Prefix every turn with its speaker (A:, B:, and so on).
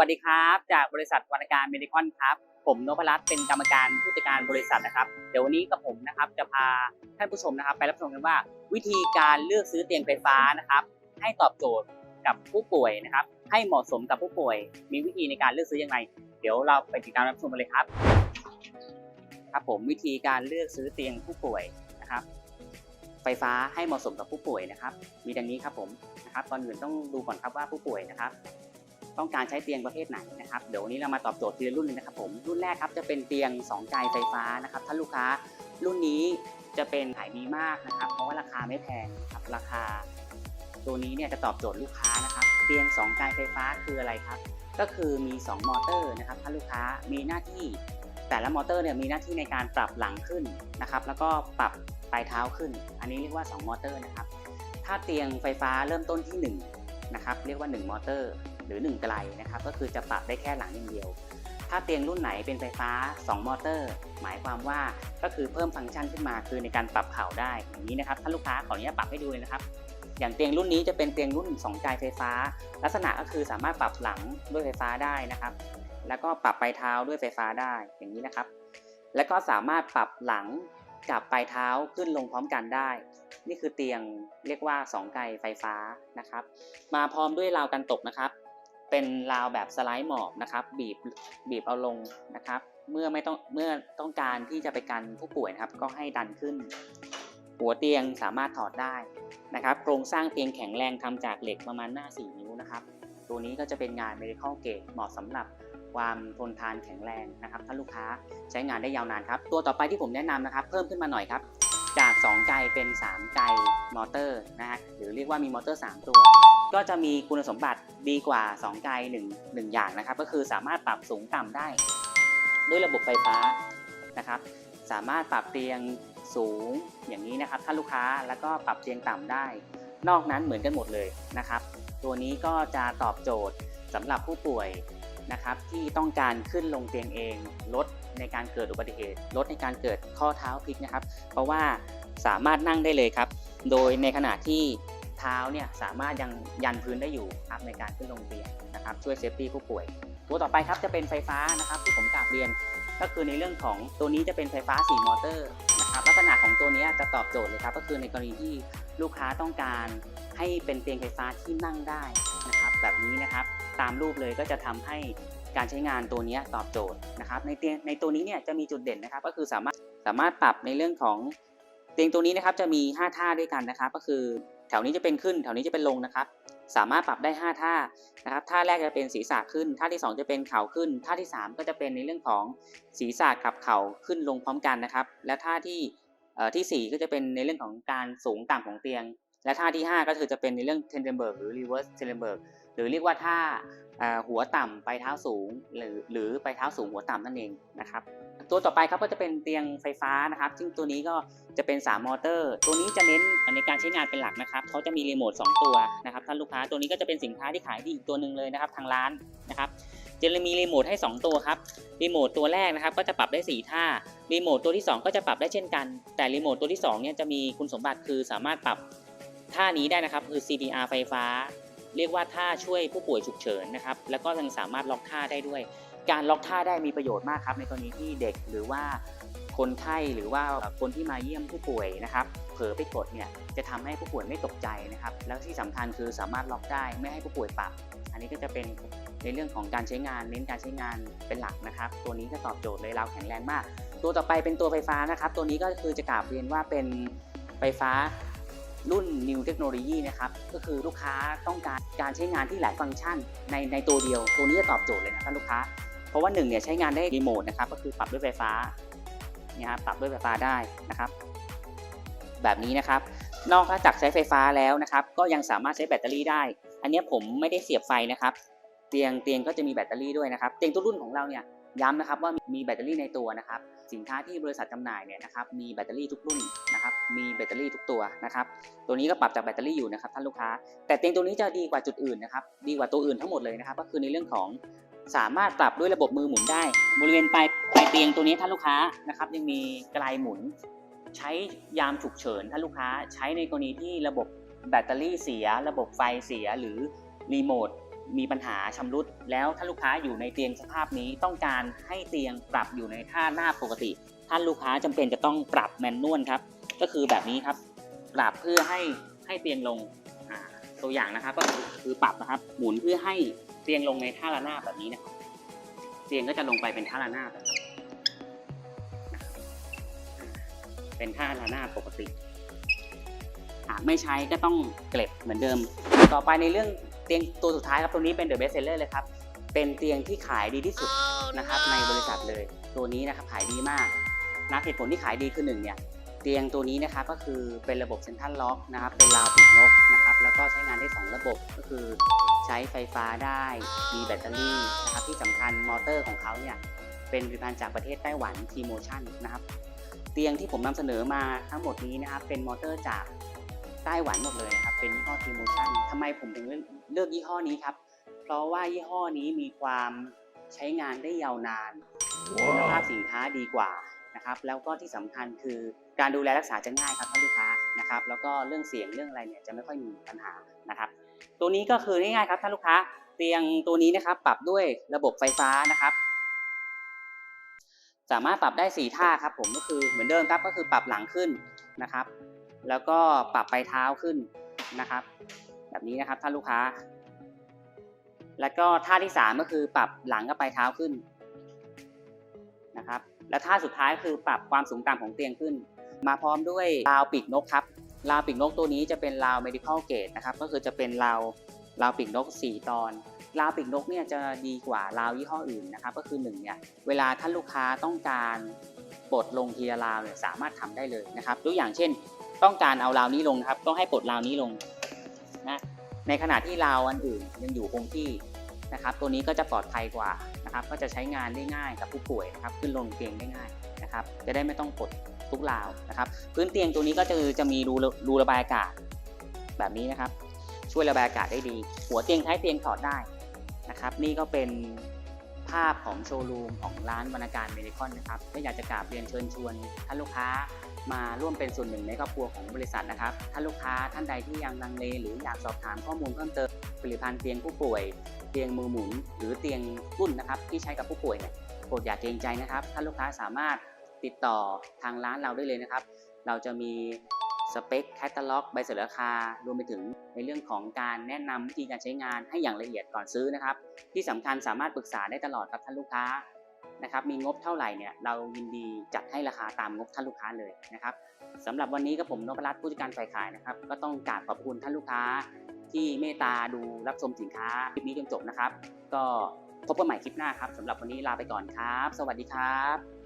A: วัสดีครับ จากบริษัทวรรณการเมดิคอนครับ ผมนพรัตน์เป็นกรรมการผู้จัดการบริษัทนะครับ เดี๋ยววันนี้กับผมนะครับจะพาท่านผู้ชมนะครับ ไปรับชมกันว่า วิธีการเลือกซื้อเตียงไฟฟ้านะครับ ให้ตอบโจทย์กับผู้ป่วยนะครับ ให้เหมาะสมกับผู้ป่วย มีวิธีในการเลือกซื้อยังไง เดี๋ยวเราไปติดตามรับชมกันเลยครับ ครับผมวิธีการเลือกซื้อเตียงผู้ป่วยนะครับ ไฟฟ้าให้เหมาะสมกับผู้ป่วยนะครับ มีดังนี้ครับผมนะครับก่อนอื่นต้องดูก่อนครับว่าผู้ป่วยนะครับ ต้องการใช้เตียงประเภทไหนนะครับเดี๋ยววันนี้เรามาตอบโจทย์ทีละรุ่นเลยนะครับผมรุ่นแรกครับจะเป็นเตียง2ไกไฟฟ้านะครับถ้าลูกค้ารุ่นนี้จะเป็นขายดีมากนะครับ เพราะว่าราคาไม่แพงครับราคา ตัวนี้เนี่ยจะตอบโจทย์ลูกค้านะครับ เตียง2ไกไฟฟ้าคืออะไรครับ ก็คือมี 2 มอเตอร์นะครับ ถ้าลูกค้ามีหน้าที่ แต่ละมอเตอร์เนี่ยมีหน้าที่ในการปรับหลังขึ้นนะครับ แล้วก็ปรับปลายเท้าขึ้น อันนี้เรียกว่า 2 มอเตอร์นะครับ ถ้าเตียงไฟฟ้าเริ่มต้นที่1นะครับเรียกว่า 1 มอเตอร์ หรือ 1 ไกลนะครับก็คือจะปรับได้แค่หลังอย่างเดียว ถ้าเตียงรุ่นไหนเป็นไฟฟ้า 2 มอเตอร์ หมายความว่าก็คือเพิ่มฟังก์ชันขึ้นมาคือในการปรับเข่าได้อย่างนี้นะครับถ้าลูกค้าขออนุญาตปรับให้ดูเลยนะครับ อย่างเตียงรุ่นนี้จะเป็นเตียงรุ่น2ไกลไฟฟ้า ลักษณะก็คือสามารถปรับหลังด้วยไฟฟ้าได้นะครับ แล้วก็ปรับปลายเท้าด้วยไฟฟ้าได้อย่างนี้นะครับ แล้วก็สามารถปรับหลังกับปลายเท้าขึ้นลงพร้อมกันได้ นี่คือเตียงเรียกว่า 2 ไกลไฟฟ้านะครับ มาพร้อมด้วยราวกันตกนะครับ เป็นราวแบบสไลด์หมอบนะครับ บีบบีบเอาลงนะครับ เมื่อไม่ต้องเมื่อต้องการที่จะไปกันผู้ป่วยนะครับก็ให้ดันขึ้น หัวเตียงสามารถถอดได้นะครับ โครงสร้างเตียงแข็งแรงทำจากเหล็กประมาณหน้า 4 นิ้วนะครับ ตัวนี้ก็จะเป็นงาน medical grade เหมาะสำหรับความทนทานแข็งแรงนะครับ ถ้าลูกค้าใช้งานได้ยาวนานครับ ตัวต่อไปที่ผมแนะนำนะครับ เพิ่มขึ้นมาหน่อยครับ จาก 2 ไกลเป็น 3 ไกลมอเตอร์นะฮะหรือเรียกว่ามีมอเตอร์ 3 ตัว ก็จะมีคุณสมบัติดีกว่า 2 ไกล1 1อย่างนะครับ ก็คือสามารถปรับสูงต่ำได้ ด้วยระบบไฟฟ้านะครับ สามารถปรับเตียงสูงอย่างนี้นะครับ ถ้าลูกค้าแล้วก็ปรับเตียงต่ำได้ นอกนั้นเหมือนกันหมดเลยนะครับ ตัวนี้ก็จะตอบโจทย์สำหรับผู้ป่วย นะครับที่ต้องการขึ้นลงเตียงเองลดในการเกิดอุบัติเหตุลดในการเกิดข้อเท้าพลิกนะครับ เพราะว่าสามารถนั่งได้เลยครับ โดยในขณะที่เท้าเนี่ยสามารถยังยันพื้นได้อยู่ครับในการขึ้นลงเตียงนะครับช่วยเซฟตี้ผู้ป่วย ตัวต่อไปครับจะเป็นไฟฟ้านะครับที่ผมกราบเรียน ก็คือในเรื่องของตัวนี้จะเป็นไฟฟ้า 4 มอเตอร์นะครับลักษณะของตัวนี้จะตอบโจทย์เลยครับก็คือในกรณีที่ลูกค้าต้องการให้เป็นเตียงไฟฟ้าที่นั่งได้นะครับแบบนี้นะครับ ตามรูปเลยก็จะทำให้การใช้งานตัวนี้ตอบโจทย์นะครับในเตียงในตัวนี้เนี่ยจะมีจุดเด่นนะครับ ก็คือสามารถสามารถปรับในเรื่องของเตียงตัวนี้นะครับจะมี 5 ท่าด้วยกันนะครับ ก็คือแถวนี้จะเป็นขึ้น แถวนี้จะเป็นลงนะครับ สามารถปรับได้ 5 ท่านะครับท่าแรกจะเป็นศีรษะขึ้น ท่าที่ 2 จะเป็นเข่าขึ้น ท่าที่ 3 ก็จะเป็นในเรื่องของศีรษะกับเข่าขึ้นลงพร้อมกันนะครับ และท่าที่เอ่อที่ 4 ก็จะเป็นในเรื่องของการสูงต่ำของเตียง และท่าที่ 5 ก็คือจะเป็นในเรื่องเทนเดนเบิร์กหรือรีเวิร์สเทนเดนเบิร์ก หรือเรียกว่าท่าหัวต่ำไปเท้าสูง หรือหรือไปเท้าสูงหัวต่ำนั่นเองนะครับตัวต่อไปครับก็จะเป็นเตียงไฟฟ้านะครับ ซึ่งตัวนี้ก็จะเป็น 3 มอเตอร์ ตัวนี้จะเน้นในการใช้งานเป็นหลักนะครับเขาจะมีรีโมท2ตัวนะครับท่านลูกค้าตัวนี้ก็จะเป็นสินค้าที่ขายดีอีกตัวหนึ่งเลยนะครับทางร้านนะครับจะมีรีโมทให้ 2 ตัวครับรีโมทตัวแรกนะครับก็จะปรับได้ 4 ท่ารีโมทตัวที่ 2 ก็จะปรับได้เช่นกัน แต่รีโมทตัวที่2เนี่ยจะมีคุณสมบัติคือสามารถปรับท่านี้ได้นะครับคือ CPR ไฟฟ้า เรียกว่าท่าช่วยผู้ป่วยฉุกเฉินนะครับ แล้วก็ยังสามารถล็อกท่าได้ด้วย การล็อกท่าได้มีประโยชน์มากครับ ในกรณีที่เด็กหรือว่าคนไข้หรือว่าคนที่มาเยี่ยมผู้ป่วยนะครับ เผลอไปกดเนี่ยจะทำให้ผู้ป่วยไม่ตกใจนะครับ แล้วที่สำคัญคือสามารถล็อกได้ไม่ให้ผู้ป่วยปรับ อันนี้ก็จะเป็นในเรื่องของการใช้งานเน้นการใช้งานเป็นหลักนะครับ ตัวนี้ก็ตอบโจทย์เลยเราแข็งแรงมาก ตัวต่อไปเป็นตัวไฟฟ้านะครับ ตัวนี้ก็คือจะกราบเรียนว่าเป็นไฟฟ้า รุ่น New Technology นะครับก็คือลูกค้าต้องการการใช้งานที่หลายฟังก์ชันในในตัวเดียว ตัวนี้จะตอบโจทย์เลยนะท่านลูกค้า เพราะว่าหนึ่งเนี่ยใช้งานได้รีโมทนะครับก็คือปรับด้วยไฟฟ้าเนี่ยครับปรับด้วยไฟฟ้าได้นะครับ แบบนี้นะครับ นอกจากใช้ไฟฟ้าแล้วนะครับ ก็ยังสามารถใช้แบตเตอรี่ได้ อันนี้ผมไม่ได้เสียบไฟนะครับ เตียงเตียงก็จะมีแบตเตอรี่ด้วยนะครับ เตียงทุกรุ่นของเราเนี่ย ย้ำนะครับว่ามีแบตเตอรี่ในตัวนะครับสินค้าที่บริษัทจำหน่ายเนี่ยนะครับมีแบตเตอรี่ทุกรุ่นนะครับมีแบตเตอรี่ทุกตัวนะครับตัวนี้ก็ปรับจากแบตเตอรี่อยู่นะครับท่านลูกค้า แต่เตียงตัวนี้จะดีกว่าจุดอื่นนะครับดีกว่าตัวอื่นทั้งหมดเลยนะครับก็คือในเรื่องของสามารถปรับด้วยระบบมือหมุนได้ บริเวณปลายปลายเตียงตัวนี้ท่านลูกค้านะครับยังมีไกลหมุน ใช้ยามฉุกเฉินท่านลูกค้าใช้ในกรณีที่ระบบแบตเตอรี่เสีย ระบบไฟเสียหรือรีโมท มีปัญหาชำรุด แล้วถ้าลูกค้าอยู่ในเตียงสภาพนี้ต้องการให้เตียงปรับอยู่ในท่าหน้าปกติ ท่านลูกค้าจำเป็นจะต้องปรับแมนนวลครับ ก็คือแบบนี้ครับ ปรับเพื่อให้ให้เตียงลงตัวอย่างนะครับ ก็คือคือปรับนะครับ หมุนเพื่อให้เตียงลงในท่าระนาบแบบนี้นะครับเตียงก็จะลงไปเป็นท่าระนาบนะครับเป็นท่าระนาบปกติหากไม่ใช้ก็ต้องเก็บเหมือนเดิม ต่อไปในเรื่อง เตียงตัวสุดท้ายครับตัวนี้เป็น The Best Seller เลยครับ เป็นเตียงที่ขายดีที่สุดนะครับในบริษัทเลย ตัวนี้นะครับขายดีมากนะเหตุผลที่ขายดีคือหนึ่งเนี่ยเตียงตัวนี้นะครับก็คือเป็นระบบเซ็นทรัลล็อกนะครับเป็นราวปีกนกนะครับแล้วก็ใช้งานได้ 2 ระบบก็คือใช้ไฟฟ้าได้มีแบตเตอรี่นะครับที่สำคัญมอเตอร์ของเขาเนี่ยเป็นผลิตภัณฑ์จากประเทศไต้หวัน T-Motion นะครับเตียงที่ผมนำเสนอมาทั้งหมดนี้นะครับเป็นมอเตอร์จาก ไต้หวันหมดเลยนะครับ เป็นยี่ห้อ T-Motion ทำไมผมถึงเลือกยี่ห้อนี้ครับ เพราะว่ายี่ห้อนี้มีความใช้งานได้ยาวนาน คุณภาพสินค้าดีกว่านะครับ แล้วก็ที่สำคัญคือการดูแลรักษาจะง่ายครับท่านลูกค้านะครับ แล้วก็เรื่องเสียงเรื่องอะไรเนี่ยจะไม่ค่อยมีปัญหานะครับ ตัวนี้ก็คือง่ายๆครับท่านลูกค้า เตียงตัวนี้นะครับ ปรับด้วยระบบไฟฟ้านะครับ สามารถปรับได้ 4 ท่าครับผมก็คือเหมือนเดิมครับก็คือปรับหลังขึ้นนะครับ แล้วก็ปรับปลายเท้าขึ้นนะครับ แบบนี้นะครับท่านลูกค้า แล้วก็ท่าที่สามก็คือปรับหลังกับปลายเท้าขึ้นนะครับ และท่าสุดท้ายคือปรับความสูงต่ำของเตียงขึ้น มาพร้อมด้วยราวปีกนกครับราวปีกนกตัวนี้จะเป็นราว medical grade นะครับ ก็คือจะเป็นราวราวปีกนก 4 ตอนราวปีกนกเนี่ยจะดีกว่าราวยี่ห้ออื่นนะครับ ก็คือหนึ่งเนี่ยเวลาท่านลูกค้าต้องการปลดลงทีละราวเนี่ยสามารถทำได้เลยนะครับตัวอย่างเช่น ต้องการเอาราวนี้ลงครับ ต้องให้ปลดราวนี้ลงนะในขณะที่ราวอันอื่นยังอยู่คงที่นะครับ ตัวนี้ก็จะปลอดภัยกว่านะครับ ก็จะใช้งานได้ง่ายกับผู้ป่วยนะครับ ขึ้นลงเตียงได้ง่ายนะครับ จะได้ไม่ต้องกดทุกราวนะครับ พื้นเตียงตัวนี้ก็จะจะมีรูระรูระบายอากาศแบบนี้นะครับ ช่วยระบายอากาศได้ดี หัวเตียงท้ายเตียงถอดได้นะครับ นี่ก็เป็นภาพของโชว์รูมของร้านวรรณการเมดิคอนนะครับก็อยากจะกราบเรียนเชิญชวนท่านลูกค้า มาร่วมเป็นส่วนหนึ่งในครอบครัวของบริษัทนะครับท่านลูกค้าท่านใดที่ยังลังเล หรืออยากสอบถามข้อมูลเพิ่มเติมผลิตภัณฑ์เตียงผู้ป่วย เตียงมือหมุน หรือเตียงรุ่นนะครับที่ใช้กับผู้ป่วยเนี่ยโปรดอย่าเกรงใจนะครับท่านลูกค้าสามารถติดต่อทางร้านเราได้เลยนะครับ เราจะมีสเปคแคตตาล็อกใบเสนอราคารวมไปถึงในเรื่องของการแนะนำวิธีการใช้งานให้อย่างละเอียดก่อนซื้อนะครับ ที่สำคัญสามารถปรึกษาได้ตลอดครับท่านลูกค้า นะครับมีงบเท่าไหร่เนี่ยเรายินดีจัดให้ราคาตามงบท่านลูกค้าเลยนะครับสำหรับวันนี้ก็ผมนพรัตน์ผู้จัดการฝ่ายขายนะครับ ก็ต้องกราบขอบคุณท่านลูกค้า ที่เมตตาดูรับชมสินค้าคลิปนี้จนจบนะครับ ก็พบกันใหม่คลิปหน้าครับสำหรับวันนี้ลาไปก่อนครับ สวัสดีครับ